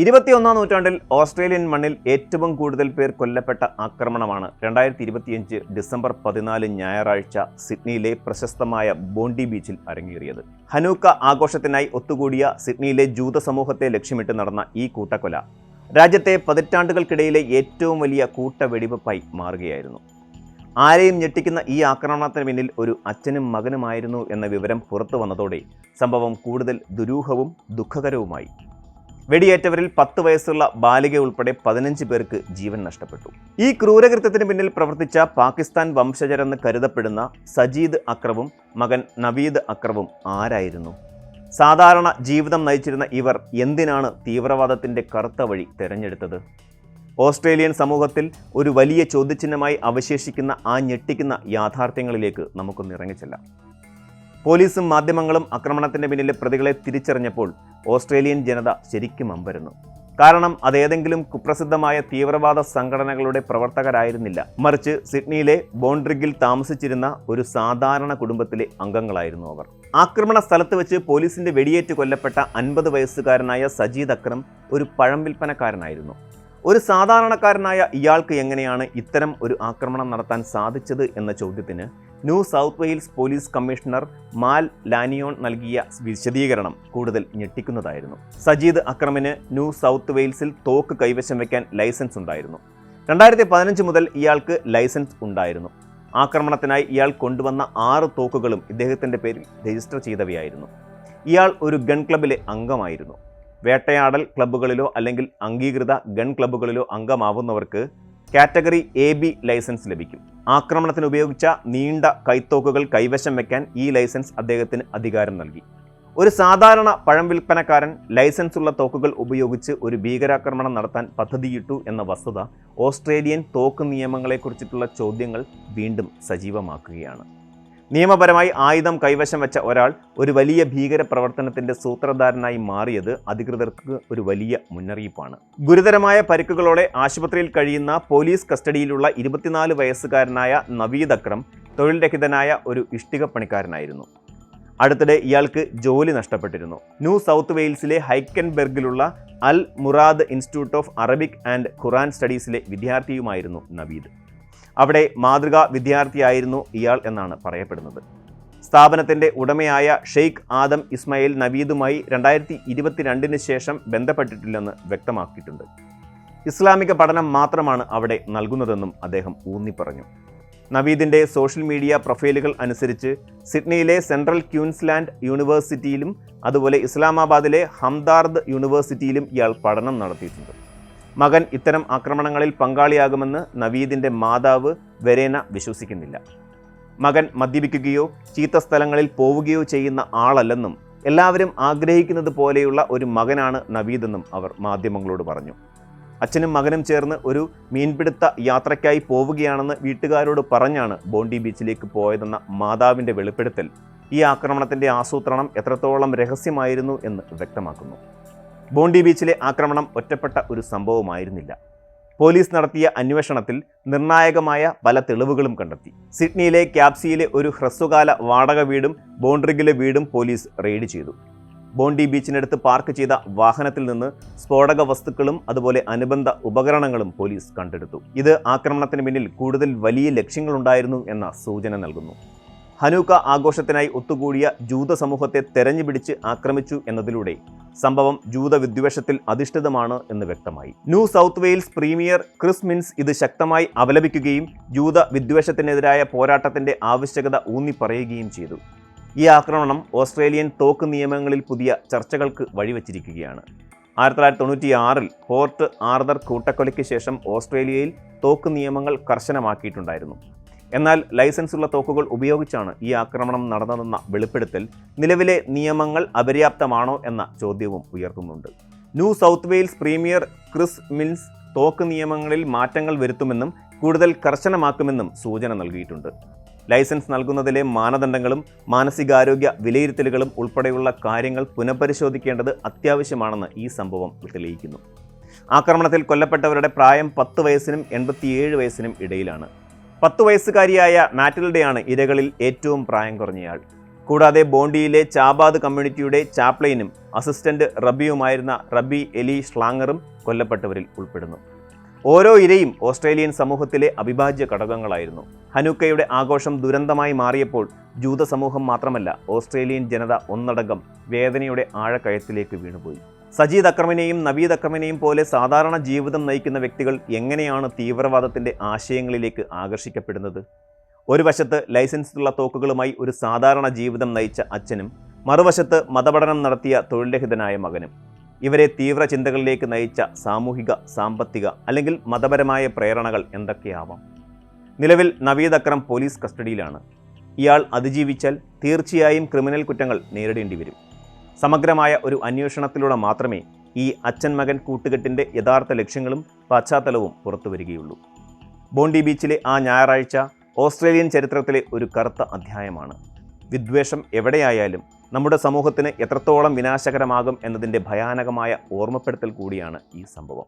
ഇരുപത്തിയൊന്നാം നൂറ്റാണ്ടിൽ ഓസ്ട്രേലിയൻ മണ്ണിൽ ഏറ്റവും കൂടുതൽ പേർ കൊല്ലപ്പെട്ട ആക്രമണമാണ്. രണ്ടായിരത്തി ഇരുപത്തിയഞ്ച് ഡിസംബർ പതിനാല് ഞായറാഴ്ച സിഡ്നിയിലെ പ്രശസ്തമായ ബോണ്ടി ബീച്ചിൽ അരങ്ങേറിയത്. ഹനൂക്ക ആഘോഷത്തിനായി ഒത്തുകൂടിയ സിഡ്നിയിലെ ജൂത സമൂഹത്തെ ലക്ഷ്യമിട്ട് നടന്ന ഈ കൂട്ടക്കൊല രാജ്യത്തെ പതിറ്റാണ്ടുകൾക്കിടയിലെ ഏറ്റവും വലിയ കൂട്ടവെടിവെപ്പായി മാറുകയായിരുന്നു. ആരെയും ഞെട്ടിക്കുന്ന ഈ ആക്രമണത്തിന് പിന്നിൽ ഒരു അച്ഛനും മകനുമായിരുന്നു എന്ന വിവരം പുറത്തു വന്നതോടെ സംഭവം കൂടുതൽ ദുരൂഹവും ദുഃഖകരവുമായി. വെടിയേറ്റവരിൽ പത്ത് വയസ്സുള്ള ബാലിക ഉൾപ്പെടെ പതിനഞ്ച് പേർക്ക് ജീവൻ നഷ്ടപ്പെട്ടു. ഈ ക്രൂരകൃത്യത്തിന് പിന്നിൽ പ്രവർത്തിച്ച പാകിസ്ഥാൻ വംശജരെന്ന് കരുതപ്പെടുന്ന സജീദ് അക്രവും മകൻ നവീദ് അക്രവും ആരായിരുന്നു? സാധാരണ ജീവിതം നയിച്ചിരുന്ന ഇവർ എന്തിനാണ് തീവ്രവാദത്തിന്റെ കറുത്ത വഴി തിരഞ്ഞെടുത്തത്? ഓസ്ട്രേലിയൻ സമൂഹത്തിൽ ഒരു വലിയ ചോദ്യചിഹ്നമായി അവശേഷിക്കുന്ന ആ ഞെട്ടിക്കുന്ന യാഥാർത്ഥ്യങ്ങളിലേക്ക് നമുക്കൊന്ന് ഇറങ്ങിച്ചെല്ലാം. പോലീസും മാധ്യമങ്ങളും ആക്രമണത്തിന്റെ പിന്നിലെ പ്രതികളെ തിരിച്ചറിഞ്ഞപ്പോൾ ഓസ്ട്രേലിയൻ ജനത ശരിക്കും അമ്പരുന്നു. കാരണം അതേതെങ്കിലും കുപ്രസിദ്ധമായ തീവ്രവാദ സംഘടനകളുടെ പ്രവർത്തകരായിരുന്നില്ല. മറിച്ച് സിഡ്നിയിലെ ബോൺഡ്രിഗിൽ താമസിച്ചിരുന്ന ഒരു സാധാരണ കുടുംബത്തിലെ അംഗങ്ങളായിരുന്നു അവർ. ആക്രമണ സ്ഥലത്ത് വെച്ച് പോലീസിന്റെ വെടിയേറ്റ് കൊല്ലപ്പെട്ട അൻപത് വയസ്സുകാരനായ സജീദ് അക്രം ഒരു പഴം വിൽപ്പനക്കാരനായിരുന്നു. ഒരു സാധാരണക്കാരനായ ഇയാൾക്ക് എങ്ങനെയാണ് ഇത്തരം ഒരു ആക്രമണം നടത്താൻ സാധിച്ചത് എന്ന ചോദ്യത്തിന് New South Wales police commissioner Mal Lanyon നൽകിയ വിശദീകരണം കൂടുതൽ ഞെട്ടിക്കുന്നതായിരുന്നു. സജീദ് അക്രമിന് ന്യൂ സൗത്ത് വെയിൽസിൽ തോക്ക് കൈവശം വയ്ക്കാൻ ലൈസൻസ് ഉണ്ടായിരുന്നു. രണ്ടായിരത്തി പതിനഞ്ച് മുതൽ ഇയാൾക്ക് ലൈസൻസ് ഉണ്ടായിരുന്നു. ആക്രമണത്തിനായി ഇയാൾ കൊണ്ടുവന്ന ആറ് തോക്കുകളും ഇദ്ദേഹത്തിന്റെ പേരിൽ രജിസ്റ്റർ ചെയ്തവയായിരുന്നു. ഇയാൾ ഒരു ഗൺ ക്ലബിലെ അംഗമായിരുന്നു. വേട്ടയാടൽ ക്ലബ്ബുകളിലോ അല്ലെങ്കിൽ അംഗീകൃത ഗൺ ക്ലബ്ബുകളിലോ അംഗമാവുന്നവർക്ക് കാറ്റഗറി എ ബി ലൈസൻസ് ലഭിക്കും. ആക്രമണത്തിന് ഉപയോഗിച്ച നീണ്ട കൈത്തോക്കുകൾ കൈവശം വെക്കാൻ ഈ ലൈസൻസ് അദ്ദേഹത്തിന് അധികാരം നൽകി. ഒരു സാധാരണ പഴം വിൽപ്പനക്കാരൻ ലൈസൻസ് ഉള്ള തോക്കുകൾ ഉപയോഗിച്ച് ഒരു ഭീകരാക്രമണം നടത്താൻ പദ്ധതിയിട്ടു എന്ന വസ്തുത ഓസ്ട്രേലിയൻ തോക്ക് നിയമങ്ങളെക്കുറിച്ചിട്ടുള്ള ചോദ്യങ്ങൾ വീണ്ടും സജീവമാക്കുകയാണ്. നിയമപരമായി ആയുധം കൈവശം വെച്ച ഒരാൾ ഒരു വലിയ ഭീകര പ്രവർത്തനത്തിന്റെ സൂത്രധാരനായി മാറിയത് അധികൃതർക്ക് ഒരു വലിയ മുന്നറിയിപ്പാണ്. ഗുരുതരമായ പരിക്കുകളോടെ ആശുപത്രിയിൽ കഴിയുന്ന പോലീസ് കസ്റ്റഡിയിലുള്ള ഇരുപത്തിനാല് വയസ്സുകാരനായ നവീദ് അക്രം തൊഴിൽ രഹിതനായ ഒരു ഇഷ്ടിക പണിക്കാരനായിരുന്നു അടുത്തിടെ ഇയാൾക്ക് ജോലി നഷ്ടപ്പെട്ടിരുന്നു. ന്യൂ സൗത്ത് വെയിൽസിലെ ഹൈക്കൻബെർഗിലുള്ള Al Murad institute of Arabic and Quran സ്റ്റഡീസിലെ വിദ്യാർത്ഥിയുമായിരുന്നു നവീദ്. അവിടെ മാതൃകാ വിദ്യാർത്ഥിയായിരുന്നു ഇയാൾ എന്നാണ് പറയപ്പെടുന്നത്. സ്ഥാപനത്തിന്റെ ഉടമയായ ഷെയ്ഖ് ആദം ഇസ്മായിൽ നവീദുമായി രണ്ടായിരത്തി ഇരുപത്തിരണ്ടിന് ശേഷം ബന്ധപ്പെട്ടിട്ടില്ലെന്ന് വ്യക്തമാക്കിയിട്ടുണ്ട്. ഇസ്ലാമിക പഠനം മാത്രമാണ് അവിടെ നൽകുന്നതെന്നും അദ്ദേഹം ഊന്നിപ്പറഞ്ഞു. നവീദിന്റെ സോഷ്യൽ മീഡിയ പ്രൊഫൈലുകൾ അനുസരിച്ച് സിഡ്നിയിലെ സെൻട്രൽ ക്യൂൻസ്ലാൻഡ് യൂണിവേഴ്സിറ്റിയിലും അതുപോലെ ഇസ്ലാമാബാദിലെ ഹംദാർദ് യൂണിവേഴ്സിറ്റിയിലും ഇയാൾ പഠനം നടത്തിയിട്ടുണ്ട്. മകൻ ഇത്തരം ആക്രമണങ്ങളിൽ പങ്കാളിയാകുമെന്ന് നവീദിന്റെ മാതാവ് വെരേന വിശ്വസിക്കുന്നില്ല. മകൻ മദ്യപിക്കുകയോ ചീത്ത സ്ഥലങ്ങളിൽ പോവുകയോ ചെയ്യുന്ന ആളല്ലെന്നും എല്ലാവരും ആഗ്രഹിക്കുന്നത് പോലെയുള്ള ഒരു മകനാണ് നവീദെന്നും അവർ മാധ്യമങ്ങളോട് പറഞ്ഞു. അച്ഛനും മകനും ചേർന്ന് ഒരു മീൻപിടുത്ത യാത്രയ്ക്കായി പോവുകയാണെന്ന് വീട്ടുകാരോട് പറഞ്ഞാണ് ബോണ്ടി ബീച്ചിലേക്ക് പോയതെന്ന മാതാവിന്റെ വെളിപ്പെടുത്തൽ. ഈ ആക്രമണത്തിന്റെ ആസൂത്രണം എത്രത്തോളം രഹസ്യമായിരുന്നു എന്ന് വ്യക്തമാക്കുന്നു. ബോണ്ടി ബീച്ചിലെ ആക്രമണം ഒറ്റപ്പെട്ട ഒരു സംഭവമായിരുന്നില്ല. പോലീസ് നടത്തിയ അന്വേഷണത്തിൽ നിർണായകമായ പല തെളിവുകളും കണ്ടെത്തി. സിഡ്നിയിലെ ക്യാപ്സിയിലെ ഒരു ഹ്രസ്വകാല വാടക വീടും ബോണ്ട്രിഗിലെ വീടും പോലീസ് റെയ്ഡ് ചെയ്തു. ബോണ്ടി ബീച്ചിനടുത്ത് പാർക്ക് ചെയ്ത വാഹനത്തിൽ നിന്ന് സ്ഫോടക വസ്തുക്കളും അതുപോലെ അനുബന്ധ ഉപകരണങ്ങളും പോലീസ് കണ്ടെടുത്തു. ഇത് ആക്രമണത്തിന് പിന്നിൽ കൂടുതൽ വലിയ ലക്ഷ്യങ്ങളുണ്ടായിരുന്നു എന്ന സൂചന നൽകുന്നു. ഹനൂക്ക ആഘോഷത്തിനായി ഒത്തുകൂടിയ ജൂത സമൂഹത്തെ തെരഞ്ഞുപിടിച്ച് ആക്രമിച്ചു എന്നതിലൂടെ സംഭവം ജൂത വിദ്വേഷത്തിൽ അധിഷ്ഠിതമാണ് എന്ന് വ്യക്തമായി. New South Wales premier Chris Minns ഇത് ശക്തമായി അപലപിക്കുകയും ജൂത വിദ്വേഷത്തിനെതിരായ പോരാട്ടത്തിന്റെ ആവശ്യകത ഊന്നിപ്പറയുകയും ചെയ്തു. ഈ ആക്രമണം ഓസ്ട്രേലിയൻ തോക്ക് നിയമങ്ങളിൽ പുതിയ ചർച്ചകൾക്ക് വഴിവെച്ചിരിക്കുകയാണ്. ആയിരത്തി തൊള്ളായിരത്തി തൊണ്ണൂറ്റി ആറിൽ പോർട്ട് ആർദർ കൂട്ടക്കൊലയ്ക്ക് ശേഷം ഓസ്ട്രേലിയയിൽ തോക്ക് നിയമങ്ങൾ കർശനമാക്കിയിട്ടുണ്ടായിരുന്നു. എന്നാൽ ലൈസൻസുള്ള തോക്കുകൾ ഉപയോഗിച്ചാണ് ഈ ആക്രമണം നടന്നതെന്ന വെളിപ്പെടുത്തൽ നിലവിലെ നിയമങ്ങൾ അപര്യാപ്തമാണോ എന്ന ചോദ്യവും ഉയർത്തുന്നുണ്ട്. New South Wales premier Chris Mills തോക്ക് നിയമങ്ങളിൽ മാറ്റങ്ങൾ വരുത്തുമെന്നും കൂടുതൽ കർശനമാക്കുമെന്നും സൂചന നൽകിയിട്ടുണ്ട്. ലൈസൻസ് നൽകുന്നതിലെ മാനദണ്ഡങ്ങളും മാനസികാരോഗ്യ വിലയിരുത്തലുകളും ഉൾപ്പെടെയുള്ള കാര്യങ്ങൾ പുനഃപരിശോധിക്കേണ്ടത് അത്യാവശ്യമാണെന്ന് ഈ സംഭവം തെളിയിക്കുന്നു. ആക്രമണത്തിൽ കൊല്ലപ്പെട്ടവരുടെ പ്രായം പത്ത് വയസ്സിനും എൺപത്തിയേഴ് വയസ്സിനും ഇടയിലാണ്. പത്ത് വയസ്സുകാരിയായ മാറ്റിൽഡയാണ് ഇരകളിൽ ഏറ്റവും പ്രായം കുറഞ്ഞയാൾ. കൂടാതെ ബോണ്ടിയിലെ ചാബാദ് കമ്മ്യൂണിറ്റിയുടെ ചാപ്ലൈനും അസിസ്റ്റന്റ് റബിയുമായിരുന്ന റബി എലി ഷ്ലാങ്ങറും കൊല്ലപ്പെട്ടവരിൽ ഉൾപ്പെടുന്നു. ഓരോ ഇരയും ഓസ്ട്രേലിയൻ സമൂഹത്തിലെ അവിഭാജ്യ ഘടകങ്ങളായിരുന്നു. ഹനുക്കയുടെ ആഘോഷം ദുരന്തമായി മാറിയപ്പോൾ ജൂത സമൂഹം മാത്രമല്ല ഓസ്ട്രേലിയൻ ജനത ഒന്നടങ്കം വേദനയുടെ ആഴക്കയത്തിലേക്ക് വീണുപോയി. സജീദ് അക്രമിനെയും നവീദ് അക്രമിനെയും പോലെ സാധാരണ ജീവിതം നയിക്കുന്ന വ്യക്തികൾ എങ്ങനെയാണ് തീവ്രവാദത്തിന്റെ ആശയങ്ങളിലേക്ക് ആകർഷിക്കപ്പെടുന്നത്? ഒരു വശത്ത് ലൈസൻസുള്ള തോക്കുകളുമായി ഒരു സാധാരണ ജീവിതം നയിച്ച അച്ഛനും മറുവശത്ത് മതപഠനം നടത്തിയ തൊഴിൽരഹിതനായ മകനും. ഇവരെ തീവ്ര ചിന്തകളിലേക്ക് നയിച്ച സാമൂഹിക സാമ്പത്തിക അല്ലെങ്കിൽ മതപരമായ പ്രേരണകൾ എന്തൊക്കെയാവാം? നിലവിൽ നവീദ് അക്രം പോലീസ് കസ്റ്റഡിയിലാണ്. ഇയാൾ അതിജീവിച്ചാൽ തീർച്ചയായും ക്രിമിനൽ കുറ്റങ്ങൾ നേരിടേണ്ടി വരും. സമഗ്രമായ ഒരു അന്വേഷണത്തിലൂടെ മാത്രമേ ഈ അച്ഛൻ മകൻ കൂട്ടുകെട്ടിന്റെ യഥാർത്ഥ ലക്ഷ്യങ്ങളും പശ്ചാത്തലവും പുറത്തുവരികയുള്ളൂ. ബോണ്ടി ബീച്ചിലെ ആ ഞായറാഴ്ച ഓസ്ട്രേലിയൻ ചരിത്രത്തിലെ ഒരു കറുത്ത അധ്യായമാണ്. വിദ്വേഷം എവിടെയായാലും നമ്മുടെ സമൂഹത്തിന് എത്രത്തോളം വിനാശകരമാകും എന്നതിന്റെ ഭയാനകമായ ഓർമ്മപ്പെടുത്തൽ കൂടിയാണ് ഈ സംഭവം.